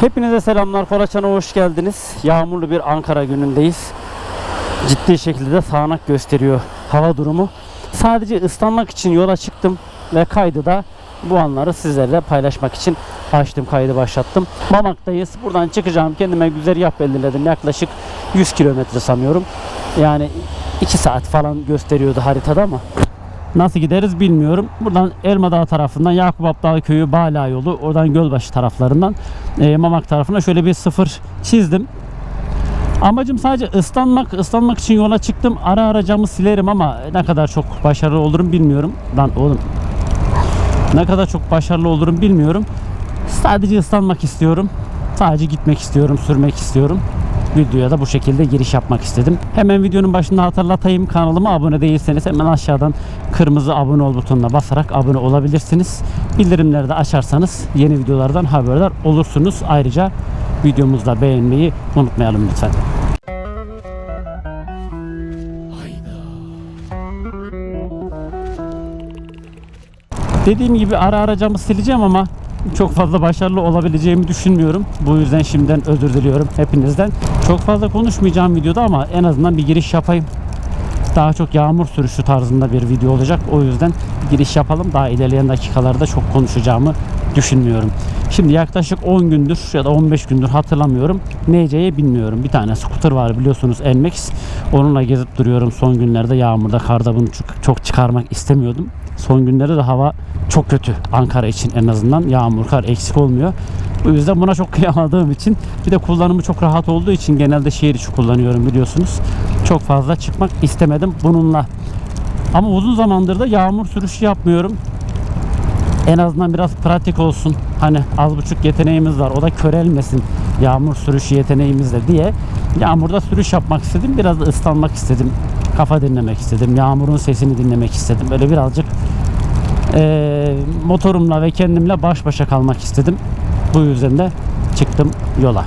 Hepinize selamlar. Koraçan'a hoş geldiniz. Yağmurlu bir Ankara günündeyiz. Ciddi şekilde de sağanak gösteriyor hava durumu. Sadece ıslanmak için yola çıktım ve kaydı da bu anları sizlerle paylaşmak için açtım kaydı başlattım. Mamak'tayız. Buradan çıkacağım. Kendime güzergah belirledim. Yaklaşık 100 kilometre sanıyorum. Yani 2 saat falan gösteriyordu haritada ama Nasıl gideriz bilmiyorum. Buradan Elma Dağı tarafından Yakup Abdal Köyü Bala yolu oradan Gölbaşı taraflarından e, Mamak tarafına şöyle bir sıfır çizdim. Amacım sadece ıslanmak. Islanmak için yola çıktım. Ara ara camı silerim ama ne kadar çok başarılı olurum bilmiyorum. Lan oğlum ne kadar çok başarılı olurum bilmiyorum. Sadece ıslanmak istiyorum. Sadece gitmek istiyorum, sürmek istiyorum. Videoya da bu şekilde giriş yapmak istedim. Hemen videonun başında hatırlatayım. Kanalıma abone değilseniz hemen aşağıdan kırmızı abone ol butonuna basarak abone olabilirsiniz. Bildirimleri de açarsanız yeni videolardan haberdar olursunuz. Ayrıca videomuzu da beğenmeyi unutmayalım lütfen. Dediğim gibi ara ara camı sileceğim ama çok fazla başarılı olabileceğimi düşünmüyorum. Bu yüzden şimdiden özür diliyorum hepinizden. Çok fazla konuşmayacağım videoda ama en azından bir giriş yapayım. Daha çok yağmur sürüşü tarzında bir video olacak. O yüzden giriş yapalım. Daha ilerleyen dakikalarda çok konuşacağımı düşünmüyorum. Şimdi yaklaşık 10 gündür ya da 15 gündür hatırlamıyorum. NC'ye bilmiyorum. Bir tane scooter var biliyorsunuz NMAX. Onunla gezip duruyorum son günlerde yağmurda karda bunu çok çıkarmak istemiyordum. Son günlerde de hava çok kötü Ankara için en azından. Yağmur, kar eksik olmuyor. Bu yüzden buna çok kıyamadığım için bir de kullanımı çok rahat olduğu için genelde şehir içi kullanıyorum biliyorsunuz. Çok fazla çıkmak istemedim bununla. Ama uzun zamandır da yağmur sürüşü yapmıyorum. En azından biraz pratik olsun. Hani az buçuk yeteneğimiz var. O da körelmesin yağmur sürüşü yeteneğimizle diye yağmurda sürüş yapmak istedim. Biraz da ıslanmak istedim. Kafa dinlemek istedim. Yağmurun sesini dinlemek istedim. Böyle birazcık eee, motorumla ve kendimle baş başa kalmak istedim. Bu yüzden de çıktım yola.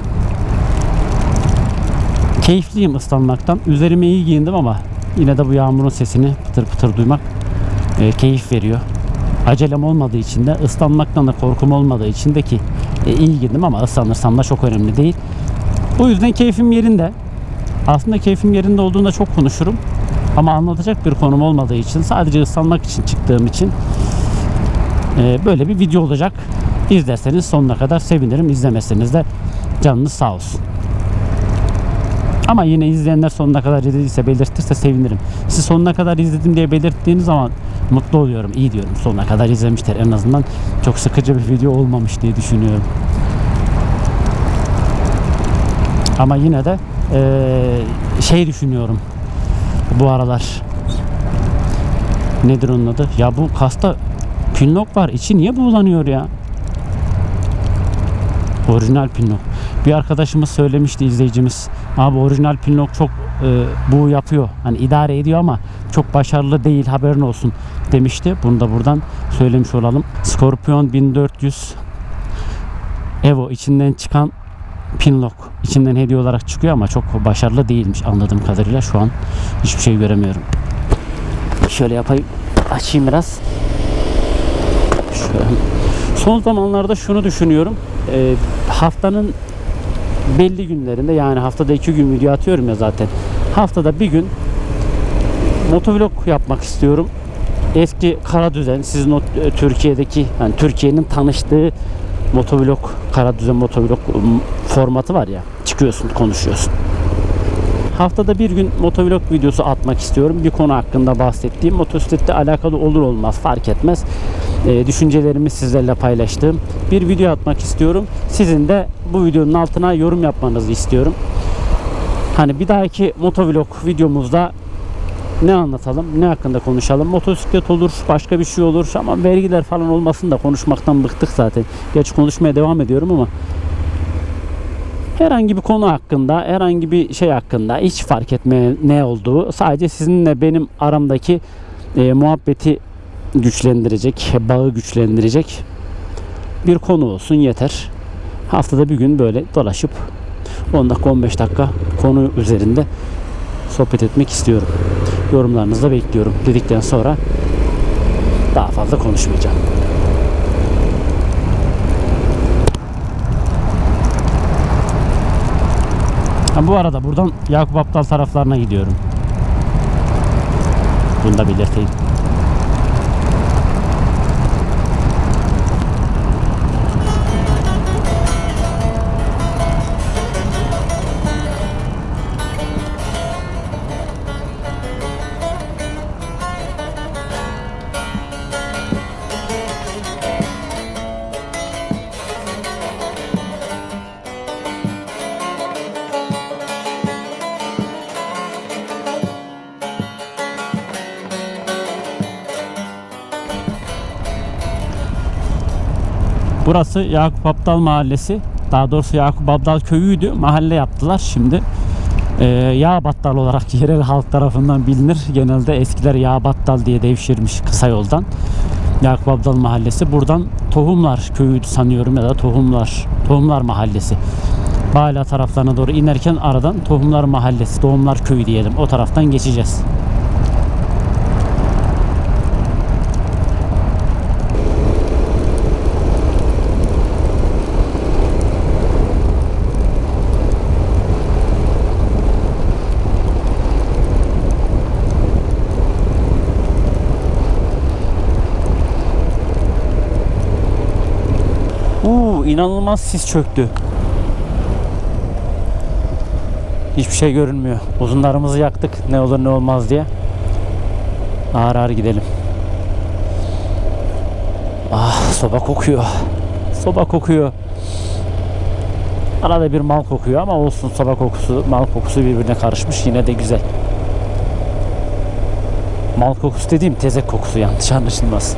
Keyifliyim ıslanmaktan. Üzerime iyi giyindim ama yine de bu yağmurun sesini pıtır pıtır duymak e, keyif veriyor. Acelem olmadığı için de ıslanmaktan da korkum olmadığı için de ki e, iyi giyindim ama ıslanırsam da çok önemli değil. Bu yüzden keyfim yerinde. Aslında keyfim yerinde olduğunda çok konuşurum. Ama anlatacak bir konum olmadığı için sadece ıslanmak için çıktığım için e, böyle bir video olacak. İzlerseniz sonuna kadar sevinirim. İzlemezseniz de canınız sağ olsun. Ama yine izleyenler sonuna kadar izlediyse belirtirse sevinirim. Siz sonuna kadar izledim diye belirttiğiniz zaman mutlu oluyorum. İyi diyorum. Sonuna kadar izlemişler. En azından çok sıkıcı bir video olmamış diye düşünüyorum. Ama yine de eee, şey düşünüyorum. Bu aralar nedir onun adı? Ya bu kasta pinlok var. İçi niye buğulanıyor ya? Orijinal pinlok. Bir arkadaşımız söylemişti izleyicimiz. Abi orijinal pinlok çok e, bu yapıyor. Hani idare ediyor ama çok başarılı değil haberin olsun demişti. Bunu da buradan söylemiş olalım. Scorpion 1400 Evo içinden çıkan pinlock içinden hediye olarak çıkıyor ama çok başarılı değilmiş anladığım kadarıyla şu an hiçbir şey göremiyorum. Şöyle yapayım. Açayım biraz. Şöyle. Son zamanlarda şunu düşünüyorum. Ee, haftanın belli günlerinde yani haftada iki gün video atıyorum ya zaten. Haftada bir gün motovlog yapmak istiyorum. Eski kara düzen sizin o e, Türkiye'deki yani Türkiye'nin tanıştığı motovlog kara düzen motovlog formatı var ya çıkıyorsun konuşuyorsun. Haftada bir gün motovlog videosu atmak istiyorum. Bir konu hakkında bahsettiğim motosiklette alakalı olur olmaz fark etmez. Ee, düşüncelerimi sizlerle paylaştığım bir video atmak istiyorum. Sizin de bu videonun altına yorum yapmanızı istiyorum. Hani bir dahaki motovlog videomuzda ne anlatalım, ne hakkında konuşalım. Motosiklet olur, başka bir şey olur ama vergiler falan olmasın da konuşmaktan bıktık zaten. Geç konuşmaya devam ediyorum ama herhangi bir konu hakkında, herhangi bir şey hakkında hiç fark etme ne olduğu sadece sizinle benim aramdaki e, muhabbeti güçlendirecek, bağı güçlendirecek bir konu olsun yeter. Haftada bir gün böyle dolaşıp 10 dakika 15 dakika konu üzerinde sohbet etmek istiyorum. Yorumlarınızı da bekliyorum dedikten sonra daha fazla konuşmayacağım. Ha, bu arada buradan Yakup Aptal taraflarına gidiyorum. Bunu da belirteyim. Burası Yakup Abdal Mahallesi. Daha doğrusu Yakup Abdal köyüydü. Mahalle yaptılar şimdi. Ee, Yağ Battal olarak yerel halk tarafından bilinir. Genelde eskiler Yağ Battal diye devşirmiş kısa yoldan. Yakup Abdal Mahallesi. Buradan Tohumlar köyüydü sanıyorum ya da Tohumlar Tohumlar Mahallesi. Bala taraflarına doğru inerken aradan Tohumlar Mahallesi, Tohumlar Köyü diyelim. O taraftan geçeceğiz. Uuu inanılmaz sis çöktü. Hiçbir şey görünmüyor. Uzunlarımızı yaktık ne olur ne olmaz diye. Ağır ağır gidelim. Ah soba kokuyor. Soba kokuyor. Arada bir mal kokuyor ama olsun soba kokusu, mal kokusu birbirine karışmış yine de güzel. Mal kokusu dediğim tezek kokusu yanlış anlaşılmaz.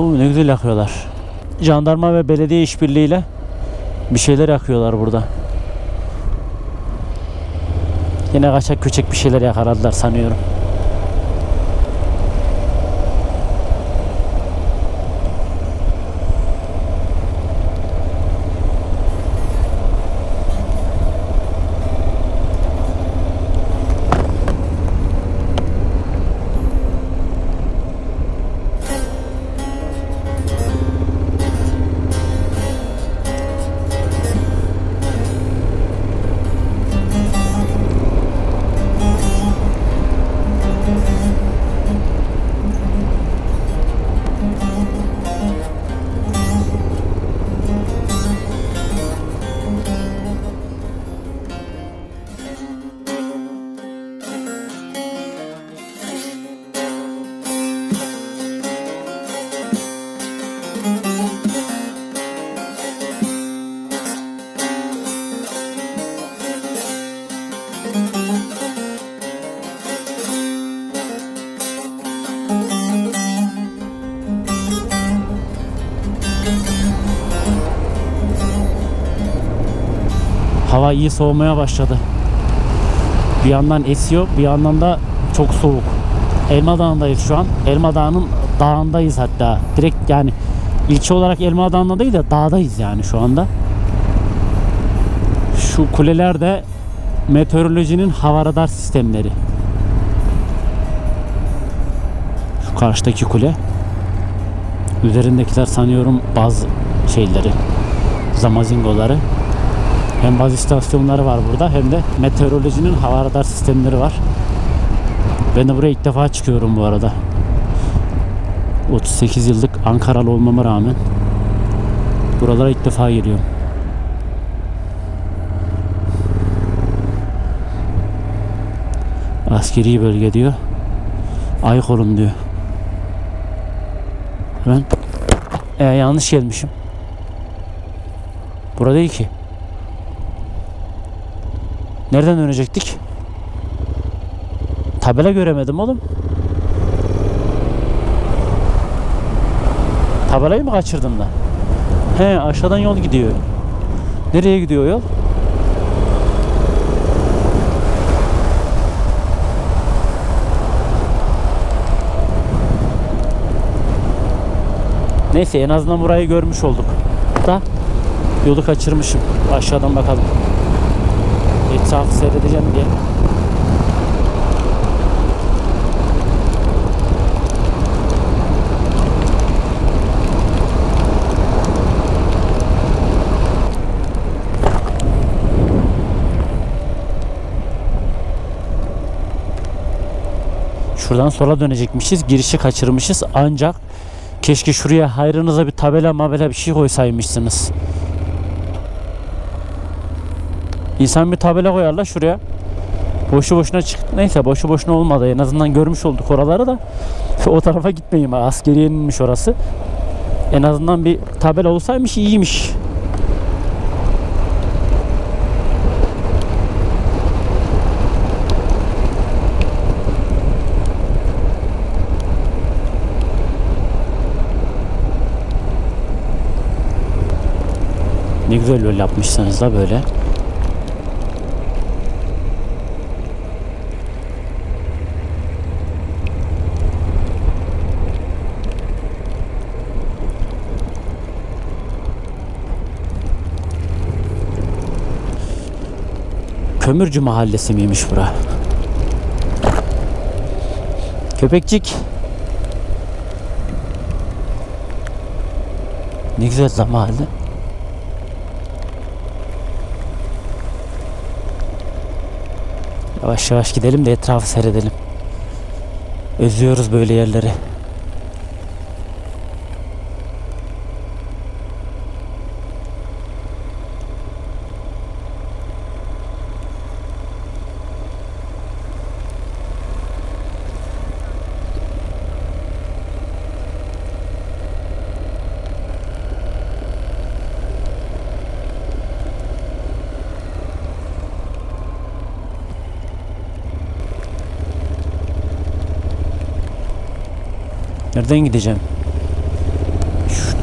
Oo, ne güzel yakıyorlar. Jandarma ve belediye işbirliğiyle bir şeyler yakıyorlar burada. Yine kaçak küçük bir şeyler yakaladılar sanıyorum. Hava iyi soğumaya başladı. Bir yandan esiyor, bir yandan da çok soğuk. Elma Dağı'ndayız şu an. Elma Dağı'nın dağındayız hatta. Direkt yani ilçe olarak Elma Dağı'nda değil de dağdayız yani şu anda. Şu kuleler de meteorolojinin hava radar sistemleri. Şu karşıdaki kule. Üzerindekiler sanıyorum baz şeyleri. Zamazingoları. Hem baz istasyonları var burada hem de meteorolojinin hava radar sistemleri var. Ben de buraya ilk defa çıkıyorum bu arada. 38 yıllık Ankaralı olmama rağmen buralara ilk defa geliyorum. Askeri bölge diyor. Aykolum diyor. Ben e, yanlış gelmişim. Burada değil ki. Nereden dönecektik? Tabela göremedim oğlum. Tabelayı mı kaçırdım da? He aşağıdan yol gidiyor. Nereye gidiyor yol? Neyse en azından burayı görmüş olduk. Da yolu kaçırmışım. Aşağıdan bakalım. Etrafı seyredeceğim diye. Şuradan sola dönecekmişiz. Girişi kaçırmışız. Ancak keşke şuraya hayrınıza bir tabela mabela bir şey koysaymışsınız. İnsan bir tabela koyarlar şuraya. Boşu boşuna çık. Neyse boşu boşuna olmadı. En azından görmüş olduk oraları da. O tarafa gitmeyin. Askeriyeninmiş orası. En azından bir tabela olsaymış iyiymiş. Ne güzel yol yapmışsınız da böyle. Kömürcü mahallesi miymiş bura? Köpekçik. Ne güzel lan. Yavaş yavaş gidelim de etrafı seyredelim. Özlüyoruz böyle yerleri. Nereden gideceğim? Şu-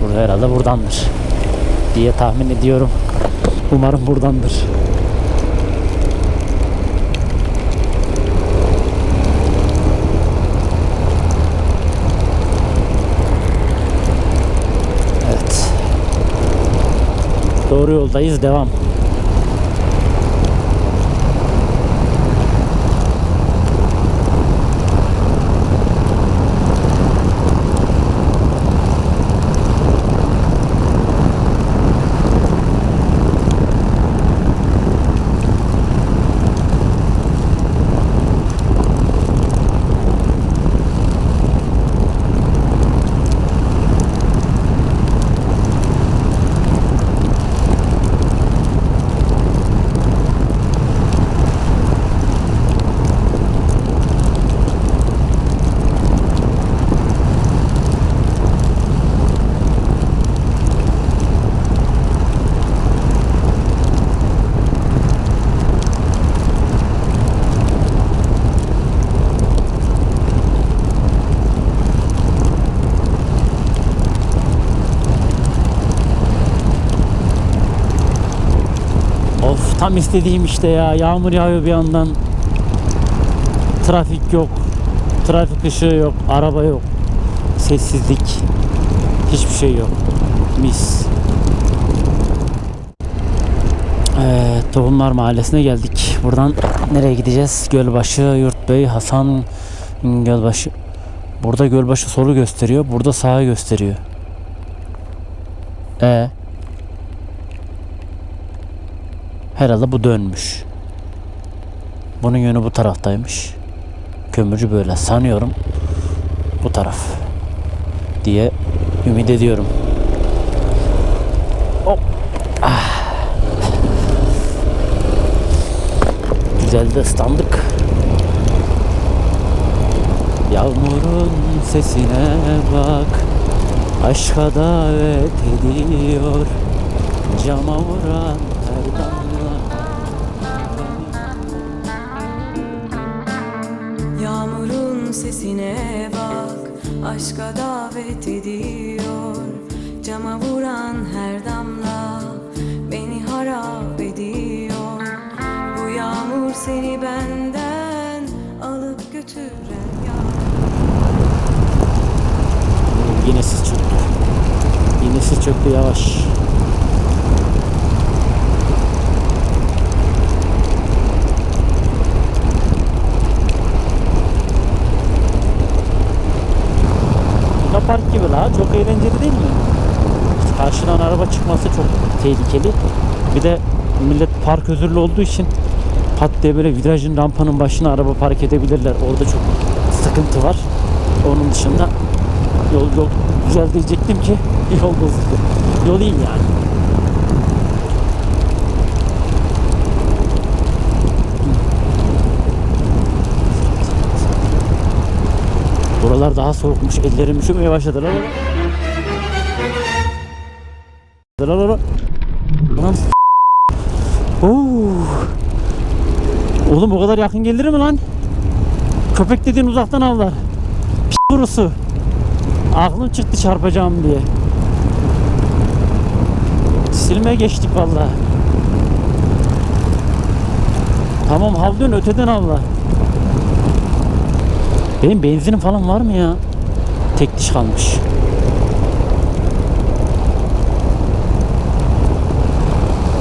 Şurada herhalde buradandır. Diye tahmin ediyorum. Umarım buradandır. Evet. Doğru yoldayız. Devam. Tam istediğim işte ya. Yağmur yağıyor bir yandan. Trafik yok. Trafik ışığı yok. Araba yok. Sessizlik. Hiçbir şey yok. Mis. Evet, Tohumlar Mahallesi'ne geldik. Buradan nereye gideceğiz? Gölbaşı, Yurtbey, Hasan, Gölbaşı. Burada Gölbaşı solu gösteriyor. Burada sağı gösteriyor. E Herhalde bu dönmüş. Bunun yönü bu taraftaymış. Kömürcü böyle sanıyorum. Bu taraf. Diye ümit ediyorum. Hop. Ah. Güzel de ıslandık. Yağmurun sesine bak. Aşka davet ediyor. Cama vuran her damla. Sesine bak Aşka davet ediyor Cama vuran her damla Beni harap ediyor Bu yağmur seni benden Alıp götüren yağmur Yine sis çöktü. Yine sis çöktü yavaş. Park gibi la. Çok eğlenceli değil mi? Karşıdan araba çıkması çok tehlikeli. Bir de millet park özürlü olduğu için pat diye böyle virajın rampanın başına araba park edebilirler. Orada çok sıkıntı var. Onun dışında yol yol güzel diyecektim ki yol bozuldu. Yol iyi yani. Buralar daha soğukmuş. Ellerim üşümeye başladı. Lan. Lan lan lan. Oğlum o kadar yakın gelir mi lan? Köpek dediğin uzaktan avlar. Pis kurusu. Aklım çıktı çarpacağım diye. Silmeye geçtik vallahi. Tamam havlıyorsun öteden avla. Benim benzinim falan var mı ya? Tek diş kalmış.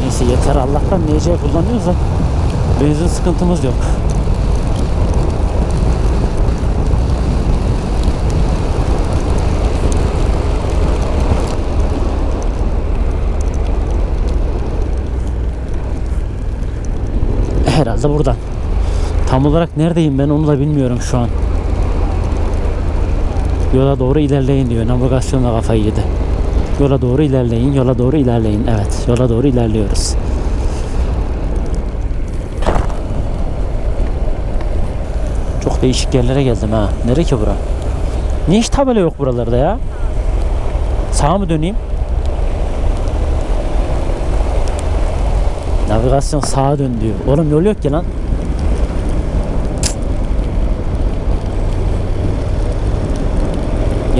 Neyse yeter Allah'tan NC kullanıyoruz da benzin sıkıntımız yok. Herhalde buradan. Tam olarak neredeyim ben onu da bilmiyorum şu an. Yola doğru ilerleyin diyor. Navigasyonla kafayı yedi. Yola doğru ilerleyin, yola doğru ilerleyin. Evet, yola doğru ilerliyoruz. Çok değişik yerlere geldim ha. Nere ki bura? Niye hiç tabela yok buralarda ya? Sağa mı döneyim? Navigasyon sağa dön diyor. Oğlum yol yok ki lan.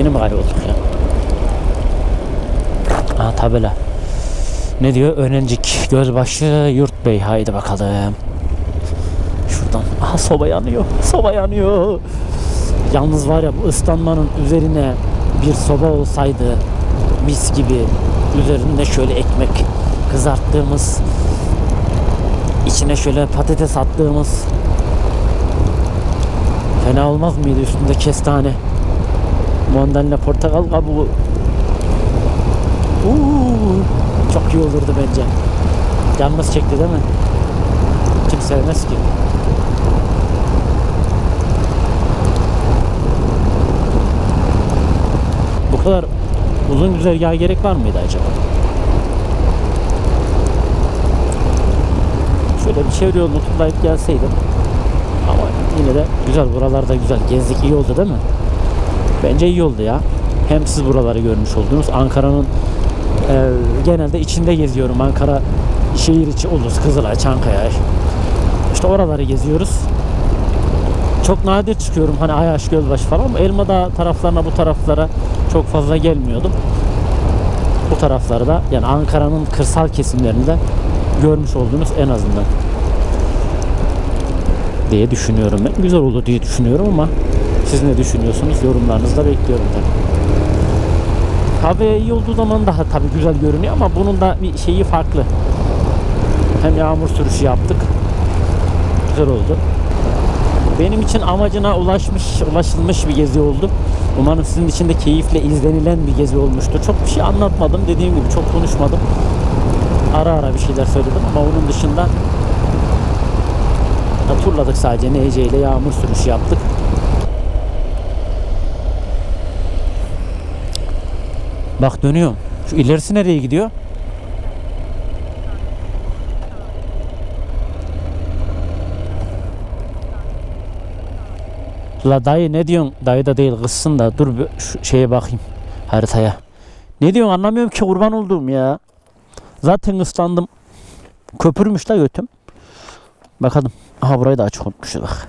Yeni mi kaybolduk ya? Ha tabela. Ne diyor? Önencik, Gölbaşı, Yurt Bey. Haydi bakalım. Şuradan. Aha soba yanıyor. Soba yanıyor. Yalnız var ya bu ıslanmanın üzerine bir soba olsaydı mis gibi üzerinde şöyle ekmek kızarttığımız içine şöyle patates attığımız fena olmaz mıydı üstünde kestane mandalina portakal kabuğu. Uuu, çok iyi olurdu bence. Canımız çekti değil mi? Kim sevmez ki? Bu kadar uzun güzergaha gerek var mıydı acaba? Şöyle bir çevre yolunu turlayıp gelseydim ama yine de güzel buralarda güzel gezdik iyi oldu değil mi Bence iyi oldu ya. Hem siz buraları görmüş oldunuz. Ankara'nın e, genelde içinde geziyorum. Ankara şehir içi Ulus, Kızılay, Çankaya. İşte oraları geziyoruz. Çok nadir çıkıyorum hani Ayaş, Gölbaşı falan ama Elmadağ taraflarına bu taraflara çok fazla gelmiyordum. Bu taraflarda yani Ankara'nın kırsal kesimlerinde görmüş oldunuz en azından diye düşünüyorum ben. Güzel oldu diye düşünüyorum ama siz ne düşünüyorsunuz? Yorumlarınızı da bekliyorum tabii. Hava iyi olduğu zaman daha tabii güzel görünüyor ama bunun da bir şeyi farklı. Hem yağmur sürüşü yaptık. Güzel oldu. Benim için amacına ulaşmış, ulaşılmış bir gezi oldu. Umarım sizin için de keyifle izlenilen bir gezi olmuştur. Çok bir şey anlatmadım. Dediğim gibi çok konuşmadım. Ara ara bir şeyler söyledim ama onun dışında da turladık sadece. NC ile yağmur sürüşü yaptık. Bak dönüyorum. Şu ilerisi nereye gidiyor? La dayı ne diyorsun? Dayı da değil kızsın da dur şu şeye bakayım haritaya. Ne diyorsun anlamıyorum ki kurban olduğum ya. Zaten ıslandım. Köpürmüş da götüm. Bakalım. Aha burayı da açık unutmuşuz bak.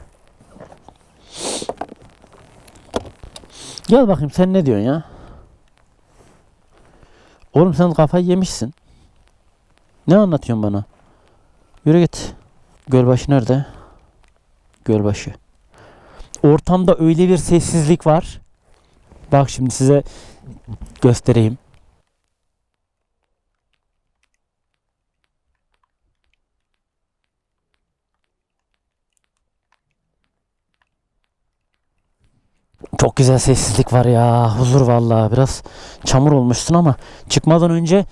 Gel bakayım sen ne diyorsun ya? Oğlum sen kafayı yemişsin. Ne anlatıyorsun bana? Yürü git. Gölbaşı nerede? Gölbaşı. Ortamda öyle bir sessizlik var. Bak şimdi size göstereyim. Çok güzel sessizlik var ya. Huzur vallahi. Biraz çamur olmuşsun ama çıkmadan önce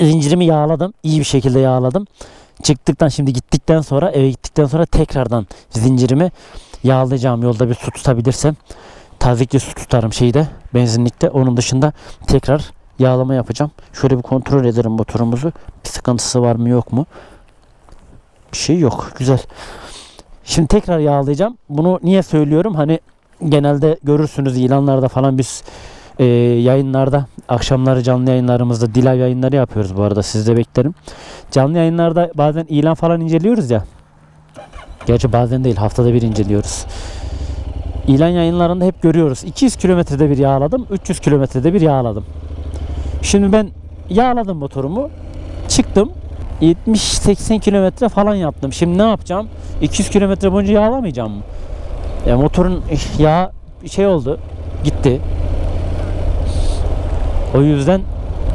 zincirimi yağladım. İyi bir şekilde yağladım. Çıktıktan şimdi gittikten sonra eve gittikten sonra tekrardan zincirimi yağlayacağım. Yolda bir su tutabilirsem tazikli su tutarım şeyde benzinlikte. Onun dışında tekrar yağlama yapacağım. Şöyle bir kontrol ederim motorumuzu. Bir sıkıntısı var mı yok mu? Bir şey yok. Güzel. Şimdi tekrar yağlayacağım. Bunu niye söylüyorum? Hani genelde görürsünüz ilanlarda falan biz e, yayınlarda akşamları canlı yayınlarımızda Dilay yayınları yapıyoruz bu arada sizi de beklerim. Canlı yayınlarda bazen ilan falan inceliyoruz ya. Gerçi bazen değil haftada bir inceliyoruz. İlan yayınlarında hep görüyoruz. 200 kilometrede bir yağladım, 300 kilometrede bir yağladım. Şimdi ben yağladım motorumu. Çıktım. 70-80 kilometre falan yaptım. Şimdi ne yapacağım? 200 kilometre boyunca yağlamayacağım mı? Ya motorun yağ şey oldu. Gitti. O yüzden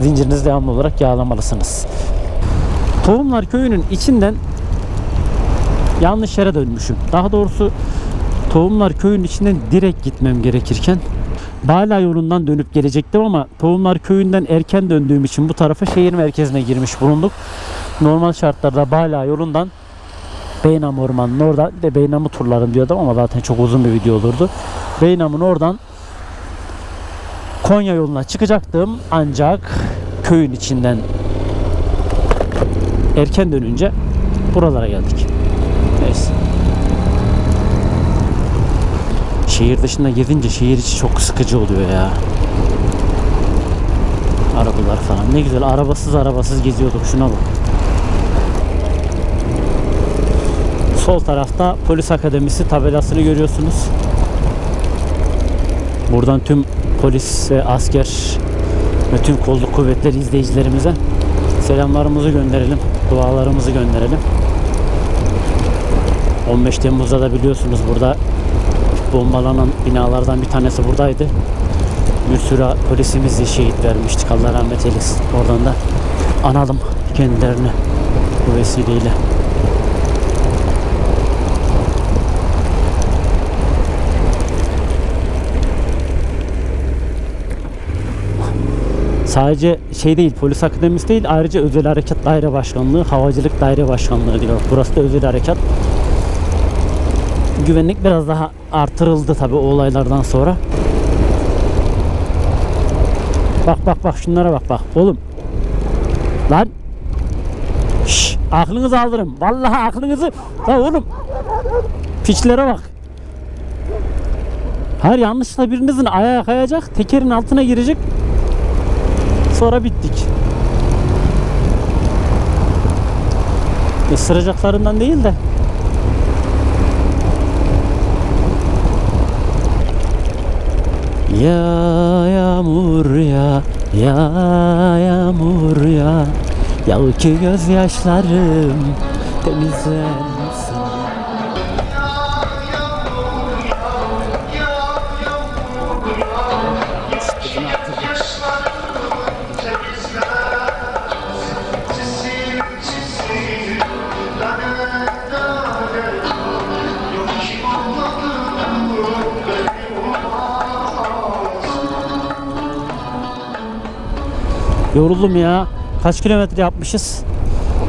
zincirinizi devamlı olarak yağlamalısınız. Tohumlar köyünün içinden yanlış yere dönmüşüm. Daha doğrusu Tohumlar köyünün içinden direkt gitmem gerekirken Bala yolundan dönüp gelecektim ama Tohumlar köyünden erken döndüğüm için bu tarafa şehir merkezine girmiş bulunduk. Normal şartlarda Bala yolundan Beynam Ormanı'nın orada de Beynam'ı turlarım diyordum ama zaten çok uzun bir video olurdu. Beynam'ın oradan Konya yoluna çıkacaktım ancak köyün içinden erken dönünce buralara geldik. Neyse. Şehir dışında gezince şehir içi çok sıkıcı oluyor ya. Arabalar falan. Ne güzel arabasız arabasız geziyorduk. Şuna bak. Sol tarafta polis akademisi tabelasını görüyorsunuz. Buradan tüm polis asker ve tüm kolluk kuvvetleri izleyicilerimize selamlarımızı gönderelim. Dualarımızı gönderelim. 15 Temmuz'da da biliyorsunuz burada bombalanan binalardan bir tanesi buradaydı. Bir sürü polisimiz de şehit vermiştik. Allah rahmet eylesin. Oradan da analım kendilerini bu vesileyle. Sadece şey değil, polis akademisi değil, ayrıca özel harekat daire başkanlığı, havacılık daire başkanlığı diyor. Burası da özel harekat. Güvenlik biraz daha artırıldı tabi o olaylardan sonra. Bak bak bak şunlara bak bak oğlum. Lan. Şş, aklınızı aldırın. Vallahi aklınızı. Lan oğlum. Piçlere bak. Hayır yanlışlıkla birinizin ayağı kayacak. Tekerin altına girecek. Sonra bittik. Isıracaklarından değil de. Ya yağmur ya, ya yağmur ya Yağ ki gözyaşlarım temizlensin Yoruldum ya. Kaç kilometre yapmışız?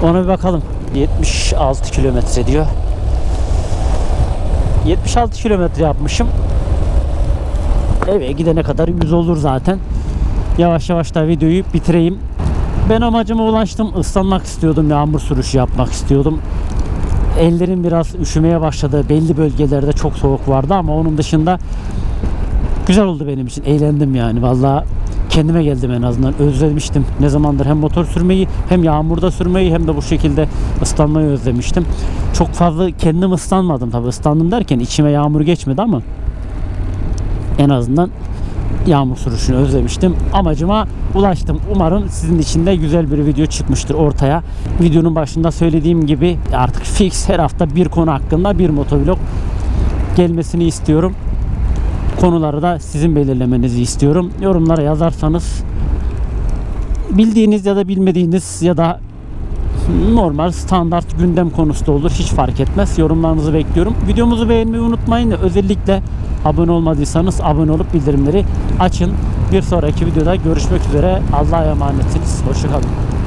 Ona bir bakalım. 76 kilometre diyor. 76 kilometre yapmışım. Eve gidene kadar 100 olur zaten. Yavaş yavaş da videoyu bitireyim. Ben amacıma ulaştım. Islanmak istiyordum. Yağmur sürüşü yapmak istiyordum. Ellerim biraz üşümeye başladı. Belli bölgelerde çok soğuk vardı ama onun dışında güzel oldu benim için. Eğlendim yani. Vallahi kendime geldim en azından. Özlemiştim. Ne zamandır hem motor sürmeyi hem yağmurda sürmeyi hem de bu şekilde ıslanmayı özlemiştim. Çok fazla kendim ıslanmadım tabii. Islandım derken içime yağmur geçmedi ama en azından yağmur sürüşünü özlemiştim. Amacıma ulaştım. Umarım sizin için de güzel bir video çıkmıştır ortaya. Videonun başında söylediğim gibi artık fix her hafta bir konu hakkında bir motovlog gelmesini istiyorum. Konuları da sizin belirlemenizi istiyorum. Yorumlara yazarsanız bildiğiniz ya da bilmediğiniz ya da normal standart gündem konusu da olur. Hiç fark etmez. Yorumlarınızı bekliyorum. Videomuzu beğenmeyi unutmayın. Özellikle abone olmadıysanız abone olup bildirimleri açın. Bir sonraki videoda görüşmek üzere. Allah'a emanetsiniz. Hoşçakalın.